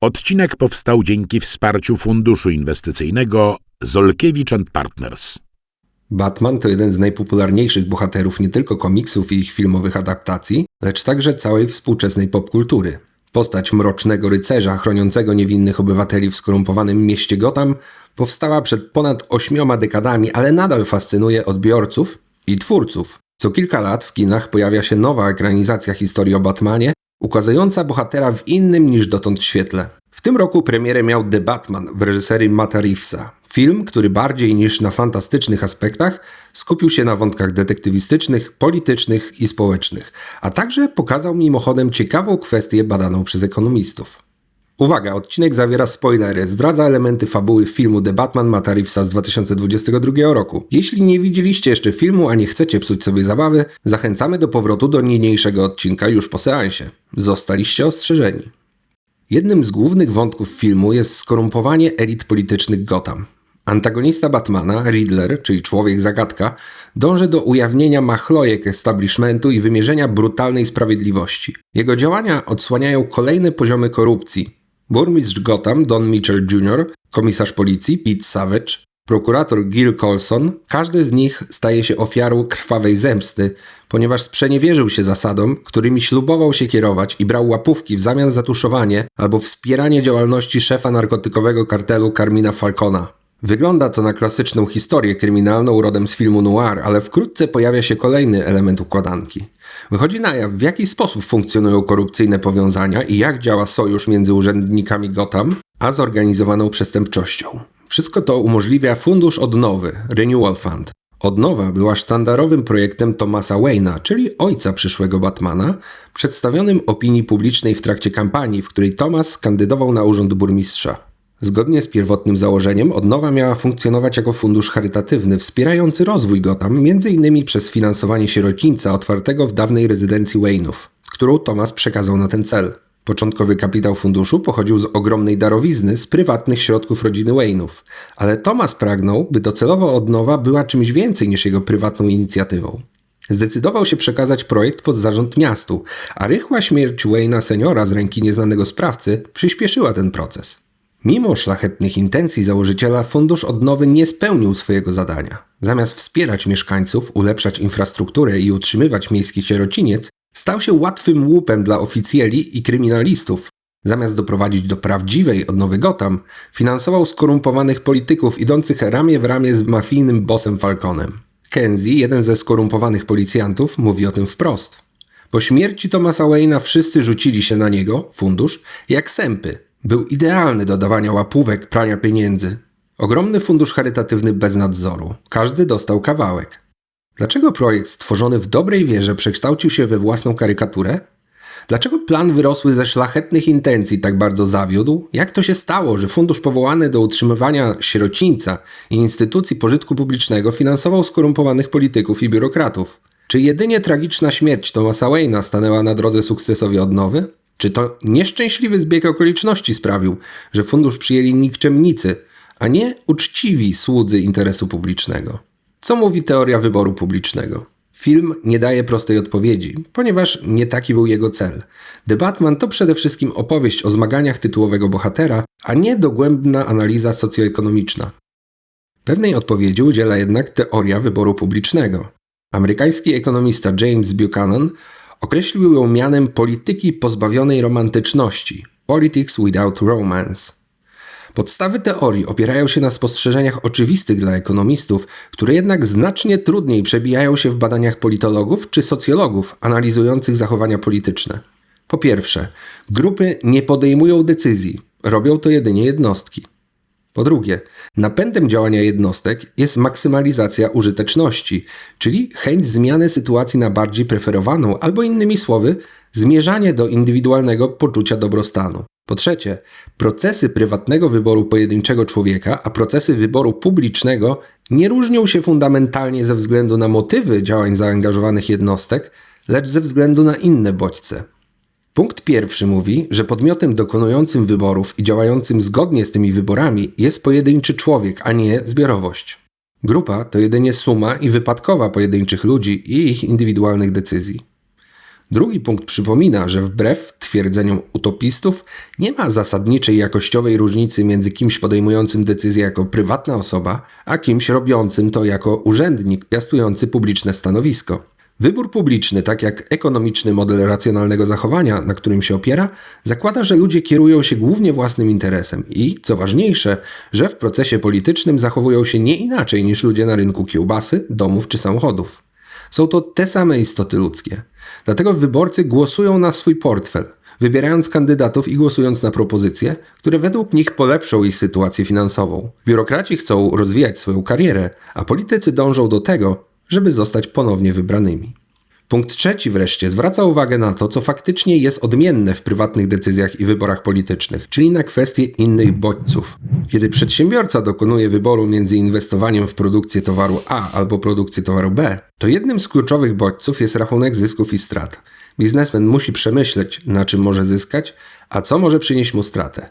Odcinek powstał dzięki wsparciu funduszu inwestycyjnego Zolkiewicz Partners. Batman to jeden z najpopularniejszych bohaterów nie tylko komiksów i ich filmowych adaptacji, lecz także całej współczesnej popkultury. Postać mrocznego rycerza chroniącego niewinnych obywateli w skorumpowanym mieście Gotham powstała przed ponad ośmioma dekadami, ale nadal fascynuje odbiorców i twórców. Co kilka lat w kinach pojawia się nowa ekranizacja historii o Batmanie, ukazująca bohatera w innym niż dotąd świetle. W tym roku premierę miał The Batman w reżyserii Matta Reevesa. Film, który bardziej niż na fantastycznych aspektach skupił się na wątkach detektywistycznych, politycznych i społecznych, a także pokazał mimochodem ciekawą kwestię badaną przez ekonomistów. Uwaga, odcinek zawiera spoilery, zdradza elementy fabuły filmu The Batman Matta Reevesa z 2022 roku. Jeśli nie widzieliście jeszcze filmu, a nie chcecie psuć sobie zabawy, zachęcamy do powrotu do niniejszego odcinka już po seansie. Zostaliście ostrzeżeni. Jednym z głównych wątków filmu jest skorumpowanie elit politycznych Gotham. Antagonista Batmana, Riddler, czyli człowiek zagadka, dąży do ujawnienia machlojek establishmentu i wymierzenia brutalnej sprawiedliwości. Jego działania odsłaniają kolejne poziomy korupcji. Burmistrz Gotham, Don Mitchell Jr., komisarz policji, Pete Savage, prokurator Gil Colson, każdy z nich staje się ofiarą krwawej zemsty, ponieważ sprzeniewierzył się zasadom, którymi ślubował się kierować i brał łapówki w zamian za tuszowanie albo wspieranie działalności szefa narkotykowego kartelu Carmina Falcona. Wygląda to na klasyczną historię kryminalną rodem z filmu noir, ale wkrótce pojawia się kolejny element układanki. Wychodzi na jaw, w jaki sposób funkcjonują korupcyjne powiązania i jak działa sojusz między urzędnikami Gotham a zorganizowaną przestępczością. Wszystko to umożliwia Fundusz Odnowy, Renewal Fund. Odnowa była sztandarowym projektem Thomasa Wayne'a, czyli ojca przyszłego Batmana, przedstawionym opinii publicznej w trakcie kampanii, w której Thomas kandydował na urząd burmistrza. Zgodnie z pierwotnym założeniem, odnowa miała funkcjonować jako fundusz charytatywny wspierający rozwój Gotham, m.in. przez finansowanie sierocińca otwartego w dawnej rezydencji Wayne'ów, którą Thomas przekazał na ten cel. Początkowy kapitał funduszu pochodził z ogromnej darowizny z prywatnych środków rodziny Wayne'ów, ale Thomas pragnął, by docelowo odnowa była czymś więcej niż jego prywatną inicjatywą. Zdecydował się przekazać projekt pod zarząd miastu, a rychła śmierć Wayne'a seniora z ręki nieznanego sprawcy przyspieszyła ten proces. Mimo szlachetnych intencji założyciela, Fundusz Odnowy nie spełnił swojego zadania. Zamiast wspierać mieszkańców, ulepszać infrastrukturę i utrzymywać miejski sierociniec, stał się łatwym łupem dla oficjeli i kryminalistów. Zamiast doprowadzić do prawdziwej odnowy Gotham, finansował skorumpowanych polityków idących ramię w ramię z mafijnym bossem Falconem. Kenzie, jeden ze skorumpowanych policjantów, mówi o tym wprost. Po śmierci Thomasa Wayne'a wszyscy rzucili się na niego, fundusz, jak sępy – był idealny do dawania łapówek, prania pieniędzy. Ogromny fundusz charytatywny bez nadzoru. Każdy dostał kawałek. Dlaczego projekt stworzony w dobrej wierze przekształcił się we własną karykaturę? Dlaczego plan wyrosły ze szlachetnych intencji tak bardzo zawiódł? Jak to się stało, że fundusz powołany do utrzymywania sierocińca i instytucji pożytku publicznego finansował skorumpowanych polityków i biurokratów? Czy jedynie tragiczna śmierć Thomasa Wayne'a stanęła na drodze sukcesowi odnowy? Czy to nieszczęśliwy zbieg okoliczności sprawił, że fundusz przyjęli nikczemnicy, a nie uczciwi słudzy interesu publicznego? Co mówi teoria wyboru publicznego? Film nie daje prostej odpowiedzi, ponieważ nie taki był jego cel. The Batman to przede wszystkim opowieść o zmaganiach tytułowego bohatera, a nie dogłębna analiza socjoekonomiczna. Pewnej odpowiedzi udziela jednak teoria wyboru publicznego. Amerykański ekonomista James Buchanan Określił ją mianem polityki pozbawionej romantyczności Politics without romance. Podstawy teorii opierają się na spostrzeżeniach oczywistych dla ekonomistów, które jednak znacznie trudniej przebijają się w badaniach politologów czy socjologów analizujących zachowania polityczne. Po pierwsze, grupy nie podejmują decyzji, robią to jedynie jednostki. Po drugie, napędem działania jednostek jest maksymalizacja użyteczności, czyli chęć zmiany sytuacji na bardziej preferowaną, albo innymi słowy, zmierzanie do indywidualnego poczucia dobrostanu. Po trzecie, procesy prywatnego wyboru pojedynczego człowieka, a procesy wyboru publicznego nie różnią się fundamentalnie ze względu na motywy działań zaangażowanych jednostek, lecz ze względu na inne bodźce. Punkt pierwszy mówi, że podmiotem dokonującym wyborów i działającym zgodnie z tymi wyborami jest pojedynczy człowiek, a nie zbiorowość. Grupa to jedynie suma i wypadkowa pojedynczych ludzi i ich indywidualnych decyzji. Drugi punkt przypomina, że wbrew twierdzeniom utopistów nie ma zasadniczej jakościowej różnicy między kimś podejmującym decyzję jako prywatna osoba, a kimś robiącym to jako urzędnik piastujący publiczne stanowisko. Wybór publiczny, tak jak ekonomiczny model racjonalnego zachowania, na którym się opiera, zakłada, że ludzie kierują się głównie własnym interesem i, co ważniejsze, że w procesie politycznym zachowują się nie inaczej niż ludzie na rynku kiełbasy, domów czy samochodów. Są to te same istoty ludzkie. Dlatego wyborcy głosują na swój portfel, wybierając kandydatów i głosując na propozycje, które według nich polepszą ich sytuację finansową. Biurokraci chcą rozwijać swoją karierę, a politycy dążą do tego, żeby zostać ponownie wybranymi. Punkt trzeci wreszcie zwraca uwagę na to, co faktycznie jest odmienne w prywatnych decyzjach i wyborach politycznych, czyli na kwestie innych bodźców. Kiedy przedsiębiorca dokonuje wyboru między inwestowaniem w produkcję towaru A albo produkcję towaru B, to jednym z kluczowych bodźców jest rachunek zysków i strat. Biznesmen musi przemyśleć, na czym może zyskać, a co może przynieść mu stratę.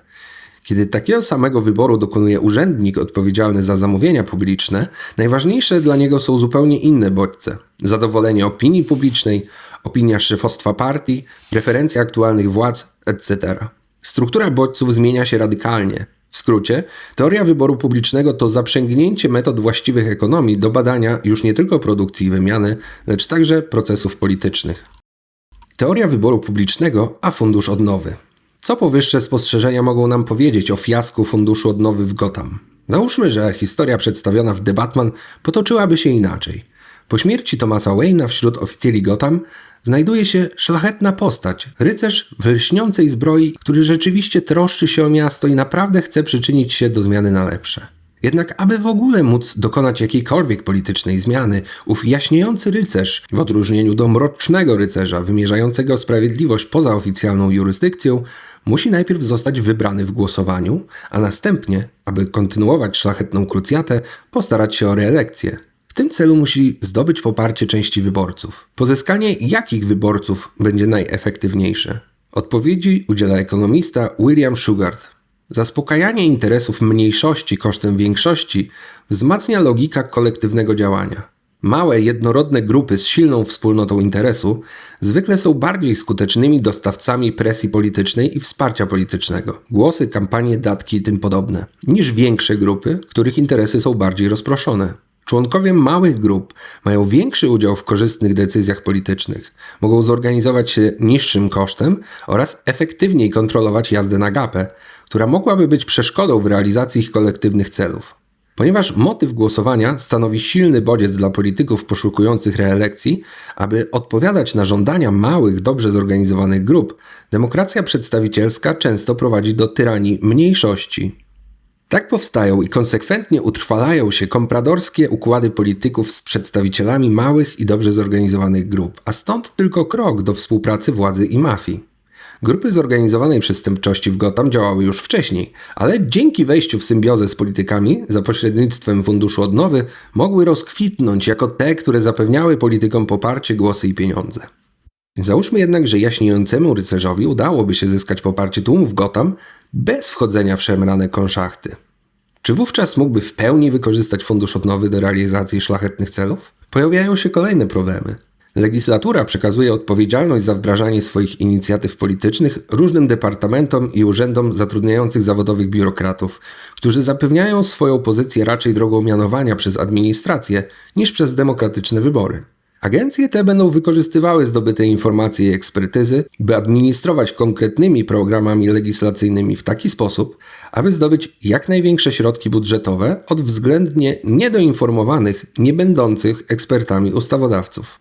Kiedy takiego samego wyboru dokonuje urzędnik odpowiedzialny za zamówienia publiczne, najważniejsze dla niego są zupełnie inne bodźce: zadowolenie opinii publicznej, opinia szefostwa partii, preferencje aktualnych władz, etc. Struktura bodźców zmienia się radykalnie. W skrócie, teoria wyboru publicznego to zaprzęgnięcie metod właściwych ekonomii do badania już nie tylko produkcji i wymiany, lecz także procesów politycznych. Teoria wyboru publicznego, a fundusz odnowy. Co powyższe spostrzeżenia mogą nam powiedzieć o fiasku funduszu odnowy w Gotham? Załóżmy, że historia przedstawiona w The Batman potoczyłaby się inaczej. Po śmierci Thomasa Wayne'a wśród oficjeli Gotham znajduje się szlachetna postać, rycerz w lśniącej zbroi, który rzeczywiście troszczy się o miasto i naprawdę chce przyczynić się do zmiany na lepsze. Jednak aby w ogóle móc dokonać jakiejkolwiek politycznej zmiany, ów jaśniejący rycerz, w odróżnieniu do mrocznego rycerza wymierzającego sprawiedliwość poza oficjalną jurysdykcją, musi najpierw zostać wybrany w głosowaniu, a następnie, aby kontynuować szlachetną krucjatę, postarać się o reelekcję. W tym celu musi zdobyć poparcie części wyborców. Pozyskanie jakich wyborców będzie najefektywniejsze? Odpowiedzi udziela ekonomista William Shugart. Zaspokajanie interesów mniejszości kosztem większości wzmacnia logika kolektywnego działania. Małe, jednorodne grupy z silną wspólnotą interesu zwykle są bardziej skutecznymi dostawcami presji politycznej i wsparcia politycznego, głosy, kampanie, datki i tym podobne, niż większe grupy, których interesy są bardziej rozproszone. Członkowie małych grup mają większy udział w korzystnych decyzjach politycznych, mogą zorganizować się niższym kosztem oraz efektywniej kontrolować jazdę na gapę, która mogłaby być przeszkodą w realizacji ich kolektywnych celów. Ponieważ motyw głosowania stanowi silny bodziec dla polityków poszukujących reelekcji, aby odpowiadać na żądania małych, dobrze zorganizowanych grup, demokracja przedstawicielska często prowadzi do tyranii mniejszości. Tak powstają i konsekwentnie utrwalają się kompradorskie układy polityków z przedstawicielami małych i dobrze zorganizowanych grup, a stąd tylko krok do współpracy władzy i mafii. Grupy zorganizowanej przestępczości w Gotham działały już wcześniej, ale dzięki wejściu w symbiozę z politykami za pośrednictwem Funduszu Odnowy mogły rozkwitnąć jako te, które zapewniały politykom poparcie, głosy i pieniądze. Załóżmy jednak, że jaśniejącemu rycerzowi udałoby się zyskać poparcie tłumów Gotham bez wchodzenia w szemrane konszachty. Czy wówczas mógłby w pełni wykorzystać Fundusz Odnowy do realizacji szlachetnych celów? Pojawiają się kolejne problemy. Legislatura przekazuje odpowiedzialność za wdrażanie swoich inicjatyw politycznych różnym departamentom i urzędom zatrudniających zawodowych biurokratów, którzy zapewniają swoją pozycję raczej drogą mianowania przez administrację niż przez demokratyczne wybory. Agencje te będą wykorzystywały zdobyte informacje i ekspertyzy, by administrować konkretnymi programami legislacyjnymi w taki sposób, aby zdobyć jak największe środki budżetowe od względnie niedoinformowanych, nie będących ekspertami ustawodawców.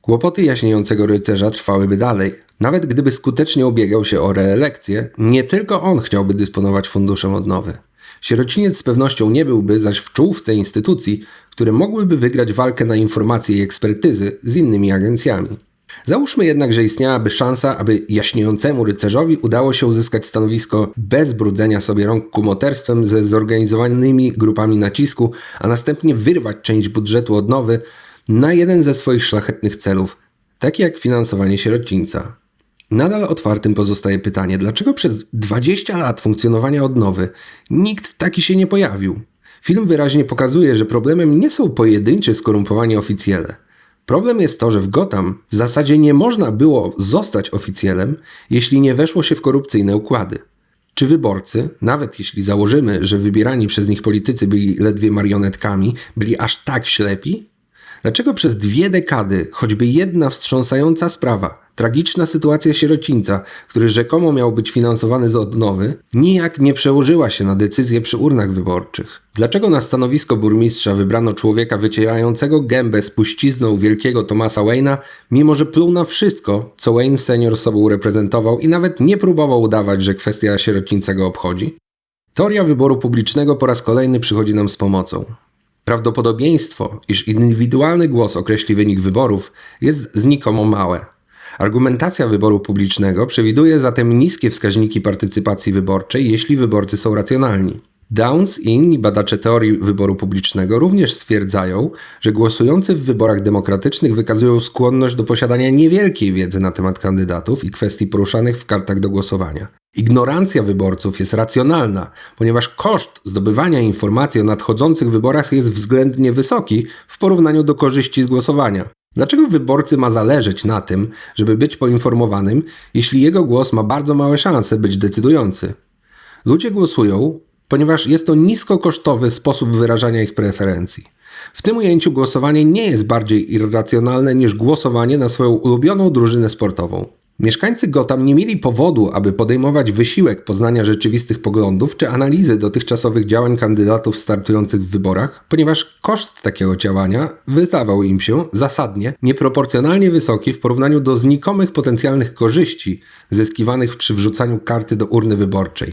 Kłopoty jaśniejącego rycerza trwałyby dalej. Nawet gdyby skutecznie ubiegał się o reelekcję, nie tylko on chciałby dysponować funduszem odnowy. Sierociniec z pewnością nie byłby zaś w czołówce instytucji, które mogłyby wygrać walkę na informacje i ekspertyzy z innymi agencjami. Załóżmy jednak, że istniałaby szansa, aby jaśniejącemu rycerzowi udało się uzyskać stanowisko bez brudzenia sobie rąk kumoterstwem ze zorganizowanymi grupami nacisku, a następnie wyrwać część budżetu odnowy na jeden ze swoich szlachetnych celów, taki jak finansowanie sierocińca. Nadal otwartym pozostaje pytanie, dlaczego przez 20 lat funkcjonowania odnowy nikt taki się nie pojawił? Film wyraźnie pokazuje, że problemem nie są pojedynczy skorumpowani oficjele. Problem jest to, że w Gotham w zasadzie nie można było zostać oficjelem, jeśli nie weszło się w korupcyjne układy. Czy wyborcy, nawet jeśli założymy, że wybierani przez nich politycy byli ledwie marionetkami, byli aż tak ślepi? Dlaczego przez dwie dekady choćby jedna wstrząsająca sprawa, tragiczna sytuacja sierocińca, który rzekomo miał być finansowany z odnowy, nijak nie przełożyła się na decyzje przy urnach wyborczych? Dlaczego na stanowisko burmistrza wybrano człowieka wycierającego gębę spuścizną wielkiego Thomasa Wayne'a, mimo że pluł na wszystko, co Wayne senior sobą reprezentował i nawet nie próbował udawać, że kwestia sierocińca go obchodzi? Teoria wyboru publicznego po raz kolejny przychodzi nam z pomocą. Prawdopodobieństwo, iż indywidualny głos określi wynik wyborów, jest znikomo małe. Argumentacja wyboru publicznego przewiduje zatem niskie wskaźniki partycypacji wyborczej, jeśli wyborcy są racjonalni. Downs i inni badacze teorii wyboru publicznego również stwierdzają, że głosujący w wyborach demokratycznych wykazują skłonność do posiadania niewielkiej wiedzy na temat kandydatów i kwestii poruszanych w kartach do głosowania. Ignorancja wyborców jest racjonalna, ponieważ koszt zdobywania informacji o nadchodzących wyborach jest względnie wysoki w porównaniu do korzyści z głosowania. Dlaczego wyborcy ma zależeć na tym, żeby być poinformowanym, jeśli jego głos ma bardzo małe szanse być decydujący? Ludzie głosują, ponieważ jest to niskokosztowy sposób wyrażania ich preferencji. W tym ujęciu głosowanie nie jest bardziej irracjonalne niż głosowanie na swoją ulubioną drużynę sportową. Mieszkańcy Gotham nie mieli powodu, aby podejmować wysiłek poznania rzeczywistych poglądów czy analizy dotychczasowych działań kandydatów startujących w wyborach, ponieważ koszt takiego działania wydawał im się zasadnie nieproporcjonalnie wysoki w porównaniu do znikomych potencjalnych korzyści zyskiwanych przy wrzucaniu karty do urny wyborczej.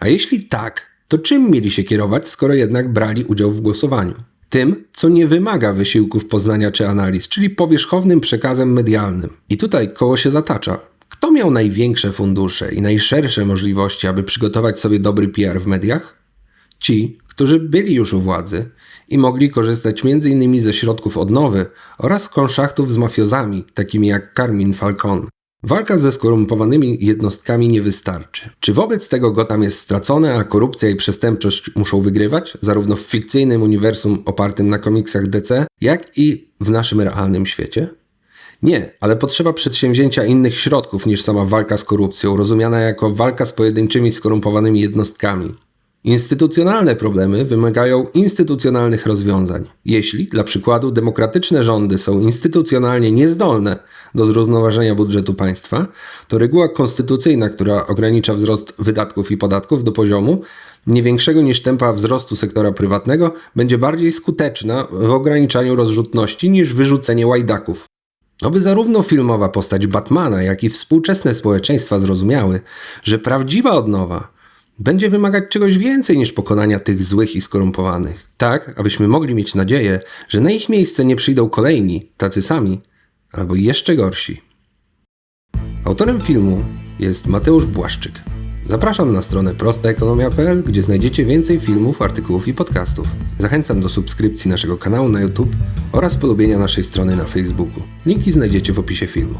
A jeśli tak, to czym mieli się kierować, skoro jednak brali udział w głosowaniu? Tym, co nie wymaga wysiłków poznania czy analiz, czyli powierzchownym przekazem medialnym. I tutaj koło się zatacza. Kto miał największe fundusze i najszersze możliwości, aby przygotować sobie dobry PR w mediach? Ci, którzy byli już u władzy i mogli korzystać m.in. ze środków odnowy oraz konszachtów z mafiozami, takimi jak Carmine Falcone. Walka ze skorumpowanymi jednostkami nie wystarczy. Czy wobec tego Gotham jest stracone, a korupcja i przestępczość muszą wygrywać, zarówno w fikcyjnym uniwersum opartym na komiksach DC, jak i w naszym realnym świecie? Nie, ale potrzeba przedsięwzięcia innych środków niż sama walka z korupcją, rozumiana jako walka z pojedynczymi skorumpowanymi jednostkami. Instytucjonalne problemy wymagają instytucjonalnych rozwiązań. Jeśli, dla przykładu, demokratyczne rządy są instytucjonalnie niezdolne do zrównoważenia budżetu państwa, to reguła konstytucyjna, która ogranicza wzrost wydatków i podatków do poziomu nie większego niż tempa wzrostu sektora prywatnego, będzie bardziej skuteczna w ograniczaniu rozrzutności niż wyrzucenie łajdaków. Oby zarówno filmowa postać Batmana, jak i współczesne społeczeństwa zrozumiały, że prawdziwa odnowa będzie wymagać czegoś więcej niż pokonania tych złych i skorumpowanych. Tak, abyśmy mogli mieć nadzieję, że na ich miejsce nie przyjdą kolejni, tacy sami, albo jeszcze gorsi. Autorem filmu jest Mateusz Błaszczyk. Zapraszam na stronę prostaekonomia.pl, gdzie znajdziecie więcej filmów, artykułów i podcastów. Zachęcam do subskrypcji naszego kanału na YouTube oraz polubienia naszej strony na Facebooku. Linki znajdziecie w opisie filmu.